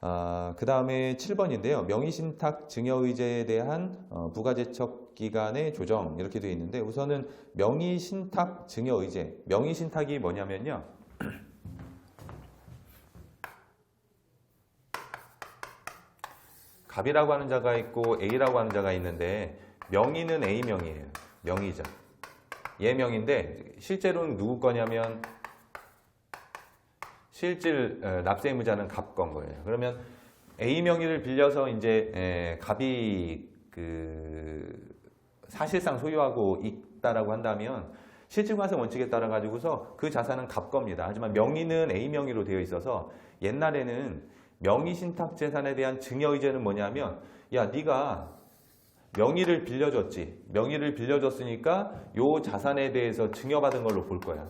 아, 그 다음에 7번인데요. 명의신탁 증여의제에 대한 어, 부가제척 기간의 조정 이렇게 되어 있는데 우선은 명의신탁 증여의제 명의신탁이 뭐냐면요. 갑이라고 하는 자가 있고 A라고 하는 자가 있는데 명의는 A명이에요. 명의자. 얘 명인데 실제로는 누구 거냐면 실질 어, 납세 의무자는 갑건 거예요. 그러면 A 명의를 빌려서 이제 에, 갑이 그 사실상 소유하고 있다라고 한다면 실질과세 원칙에 따라 가지고서 그 자산은 갑 겁니다. 하지만 명의는 A 명의로 되어 있어서 옛날에는 명의 신탁 재산에 대한 증여 의제는 뭐냐면 야 네가 명의를 빌려줬지. 명의를 빌려줬으니까 요 자산에 대해서 증여받은 걸로 볼 거야.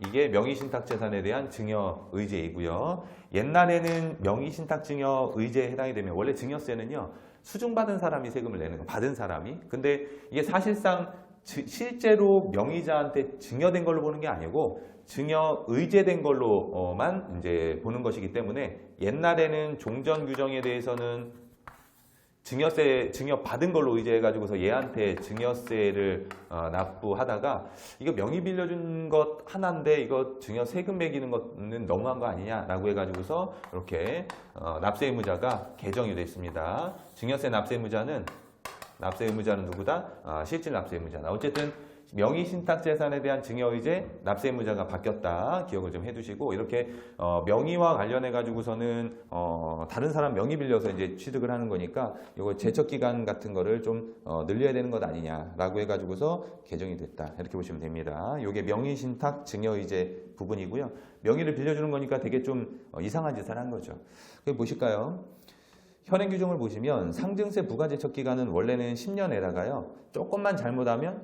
이게 명의신탁재산에 대한 증여 의제이고요. 옛날에는 명의신탁 증여 의제에 해당이 되면 원래 증여세는요. 수중받은 사람이 세금을 내는 거 받은 사람이. 근데 이게 사실상 지- 실제로 명의자한테 증여된 걸로 보는 게 아니고 증여 의제된 걸로만 이제 보는 것이기 때문에 옛날에는 종전 규정에 대해서는 증여세 증여 받은 걸로 의제해 가지고서 얘한테 증여세를 어, 납부하다가 이거 명의 빌려준 것 하나인데 이거 증여 세금 매기는 것은 너무한 거 아니냐라고 해가지고서 이렇게 어, 납세 의무자가 개정이 됐습니다. 증여세 납세 의무자는 납세 의무자는 누구다? 아, 실질 납세 의무자다. 어쨌든 명의 신탁 재산에 대한 증여 의제 납세 의무자가 바뀌었다. 기억을 좀 해두시고 이렇게 어, 명의와 관련해 가지고서는 어, 다른 사람 명의 빌려서 이제 취득을 하는 거니까 이거 제척 기간 같은 거를 좀 어, 늘려야 되는 것 아니냐라고 해가지고서 개정이 됐다. 이렇게 보시면 됩니다. 이게 명의 신탁 증여 의제 부분이고요. 명의를 빌려주는 거니까 되게 좀 어, 이상한 짓을 한 거죠. 그게 보실까요? 현행 규정을 보시면 상증세 부가제척 기간은 원래는 10년에다가요. 조금만 잘못하면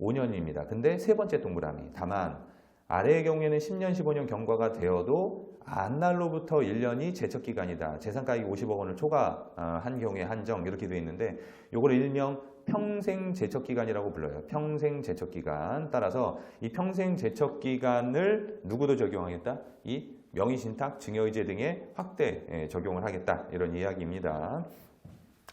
15년입니다. 근데 세 번째 동그라미. 다만 아래의 경우에는 10년, 15년 경과가 되어도 안 날로부터 1년이 제척 기간이다. 재산가액이 50억 원을 초과한 경우에 한정 이렇게 되어 있는데 요거를 일명 평생 제척 기간이라고 불러요. 평생 제척 기간. 따라서 이 평생 제척 기간을 누구도 적용하겠다? 이 명의신탁, 증여의제 등에 확대 예, 적용을 하겠다. 이런 이야기입니다.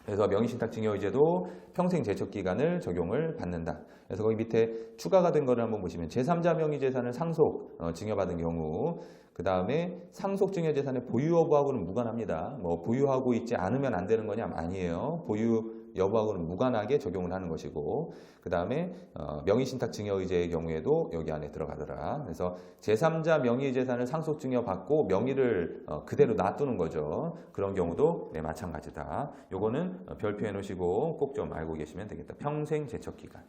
그래서 명의신탁 증여의제도 평생 제척 기간을 적용을 받는다. 그래서 거기 밑에 추가가 된 거를 한번 보시면 제3자 명의 재산을 상속 어, 증여받은 경우 그 다음에 상속 증여 재산의 보유 여부하고는 무관합니다. 뭐 보유하고 있지 않으면 안 되는 거냐? 아니에요. 보유 여부하고는 무관하게 적용을 하는 것이고 그 다음에 어, 명의신탁 증여의제의 경우에도 여기 안에 들어가더라. 그래서 제3자 명의 재산을 상속 증여받고 명의를 어, 그대로 놔두는 거죠. 그런 경우도 네, 마찬가지다. 요거는 어, 별표해 놓으시고 꼭 좀 알고 계시면 되겠다. 평생 제척 기간.